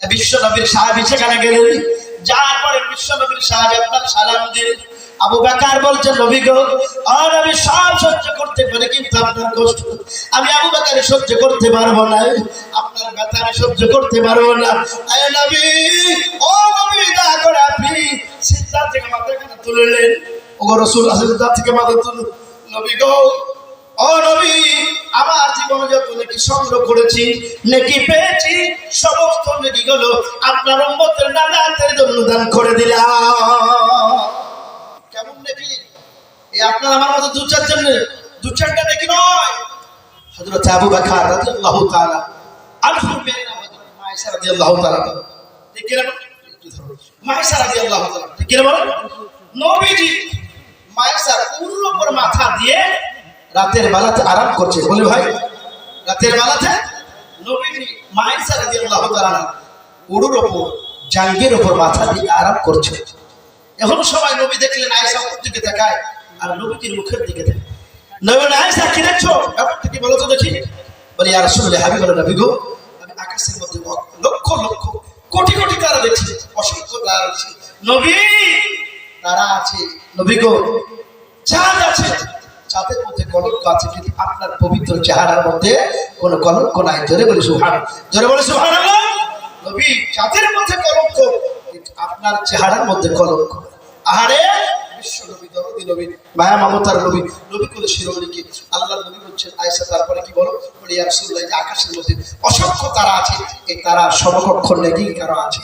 বিশ্ব নবীর সাহাবি সেখানে গেলেন। যার পরে বিশ্ব নবীর সাহাবি আপনার সালাম দিলেন। আবু বাকার বলছেন, নবী গো আর আমি সব সহ্য করতে পারি, কিন্তু আপনার কষ্ট। আমি আবু বাকারে সহ্য করতে পারব না। আপনার ব্যথা আমি সহ্য করতে পারব না। আয় নবী, ও নবী, দয়া করে আপনি সিদ্ধার থেকে মাথা কেন তুললেন ও রসুল সিদ্ধার থেকে মাথা তুলুন। নবী গো, ও নবী আমার জীবনে যত নাকি সংগ্রহ করেছি, নাকি পেয়েছি, সমস্ত নাকি গুলো আপনার উম্মতের নানাতের জন্য দান করে দিলাম। কেমন নাকি? এই আপনার আমার মতো দু চারজন দু চারটা নাকি নয়। হযরত আবু বকর রাদিয়াল্লাহু তাআলা আনহু নাম হযরত মায়েশা রাদিয়াল্লাহু তাআলা ঠিক কি না মায়েশা রাদিয়াল্লাহু তাআলা, ঠিক কি না নবীজি মায়েশা উরুর উপর মাথা দিয়ে রাতের বেলাতে আরাম করছে। বলে ভাই রাতের বেলাতে? নবীজি মায়েশা রাদিয়াল্লাহু তাআলা উরুর উপর জাঙ্গের উপর মাথা দিয়ে আরাম করছে। এখন সবাই নবী দেখলেন আয়েশা উপর দিকে তাকায় আর নবীজির মুখের দিকে তাকায় নবী বলে, আয়েশা কি দেখছ? ব্যাপারটা কি বলো তো দেখি। বলে আর শুনলে হাবি বলে নবী গো আমি আকাশের মধ্যে লক্ষ লক্ষ কোটি কোটি তারা দেখছি অসংখ্য তারা দেখছি। নবী তারা আছে। নবী গো চাঁদ আছে। চাঁদের মধ্যে কলঙ্ক আছে, কিন্তু আপনার পবিত্র চেহারার মধ্যে কোনো কলঙ্ক নাই। ধরে বলে সুহান ধরে বলে সুহান নবী, চাঁদের মধ্যে কলঙ্ক আপনার চেহারার মধ্যে কলঙ্ক আহারে, বিশ্ব নবী নবী, মায়া নবী নবী আল্লাহর নবী বলছেন তারপরে কি অসংখ্য তারা আছে তারা কারও আছে।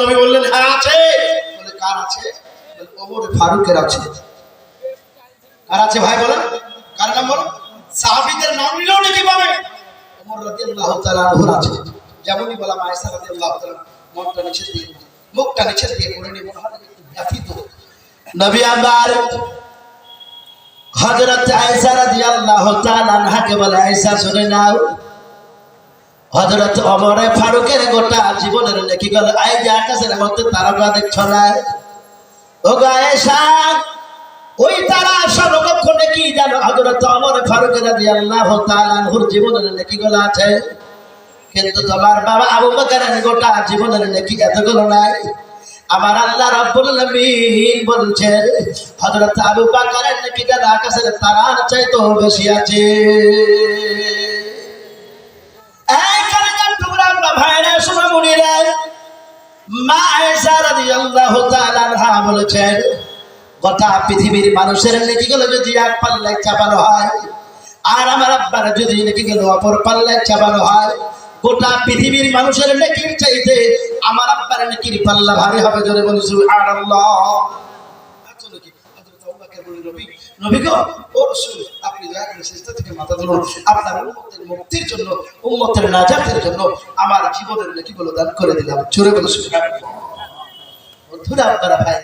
নবী বললেন হ্যাঁ আছে। কার ফারুকের আছে। কার আছে ভাই বলেন, কার নাম বলো সাহাবীদের নাম নিলেও নাকি পাবে? ওমর রাদিয়াল্লাহু তাআলা আনহুর আছে। যেমনই বলা আয়েশা রাদিয়াল্লাহু তাআলা মনটা নিচে দিয়ে মুখটা নিচে দিয়ে করে নিয়ে মনে হয় একটু ব্যথিত। নবী আমার হযরত আয়েশা রাদিয়াল্লাহু তাআলা আনহাকে বলে, আয়েশা, শুনে নাও। হযরত ওমর ফারুকের গোটা জীবনের নেকি গেল আই যে আকাশের মধ্যে তারকা দেখছ না। ও গো আয়েশা ওই তারা সর্বপক্ষ নাকি জানো? হযরত ওমর ফারুক রাদিয়াল্লাহু তাআলা আনহুর জীবনের নাকি গুলো আছে। কিন্তু তোমার বাবা আবু বকরের গোটা জীবনের নাকি এতগুলো নাই। আমার আল্লাহ রাব্বুল আলামিন বলছেন, হযরত আবু বকরের নাকি গাদা আকাশের তারার চাইতে বেশি আছে। এই কালেজার টুকরা আমরা ভাইরা শোনা মুনিরা মা আয়েশা রাদিয়াল্লাহু তাআলা বলেছেন গোটা পৃথিবীর মানুষের নেকি গুলো যদি এক পাল্লায় চাপানো হয় আর আমার আব্বার যদি নেকি গুলো অপর পাল্লায় চাপানো হয় গোটা পৃথিবীর মানুষের নেকির চাইতে আমার আব্বার নেকির পাল্লা ভারী হবে জোরে বলি সুবহানাল্লাহ। নবী, হযরত আবু বকর বললেন, নবী, নবী গো, ও রাসূল, আপনি দয়া করে সিজদা থেকে মাথা তুলুন। আপনার উম্মতের মুক্তির জন্য উম্মতের নাজাতের জন্য আমার জীবনের নেকি দান করে দিলাম। চোরে বলে আপনারা